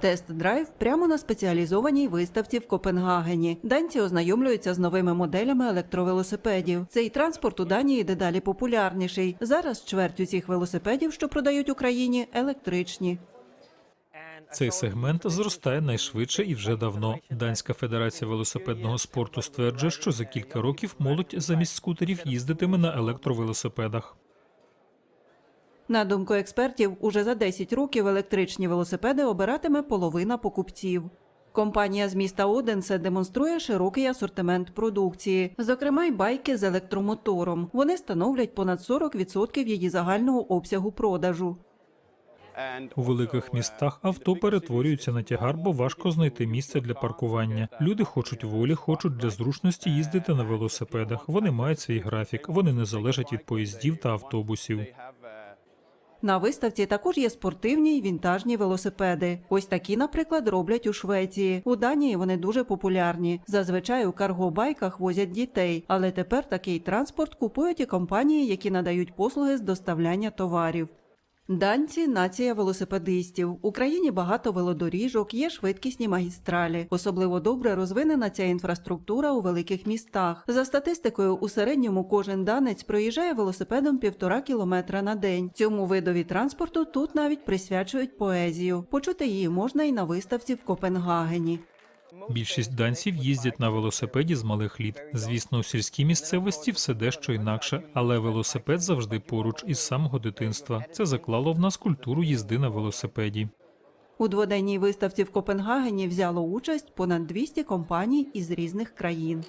Тест-драйв прямо на спеціалізованій виставці в Копенгагені. Данці ознайомлюються з новими моделями електровелосипедів. Цей транспорт у Данії дедалі популярніший. Зараз чверть усіх велосипедів, що продають Україні, електричні. Цей сегмент зростає найшвидше і вже давно. Данська федерація велосипедного спорту стверджує, що за кілька років молодь замість скутерів їздитиме на електровелосипедах. На думку експертів, уже за 10 років електричні велосипеди обиратиме половина покупців. Компанія з міста Оденсе демонструє широкий асортимент продукції, зокрема й байки з електромотором. Вони становлять понад 40% її загального обсягу продажу. У великих містах авто перетворюються на тягар, бо важко знайти місце для паркування. Люди хочуть волі, хочуть для зручності їздити на велосипедах. Вони мають свій графік, вони не залежать від поїздів та автобусів. На виставці також є спортивні й вінтажні велосипеди. Ось такі, наприклад, роблять у Швеції. У Данії вони дуже популярні. Зазвичай у каргобайках возять дітей, але тепер такий транспорт купують і компанії, які надають послуги з доставляння товарів. Данці нація велосипедистів. В Україні багато велодоріжок, є швидкісні магістралі. Особливо добре розвинена ця інфраструктура у великих містах. За статистикою, у середньому кожен данець проїжджає велосипедом півтора кілометра на день. Цьому видові транспорту тут навіть присвячують поезію. Почути її можна і на виставці в Копенгагені. Більшість данців їздять на велосипеді з малих літ. Звісно, у сільській місцевості все дещо інакше, але велосипед завжди поруч із самого дитинства. Це заклало в нас культуру їзди на велосипеді. У дводенній виставці в Копенгагені взяло участь понад 200 компаній із різних країн.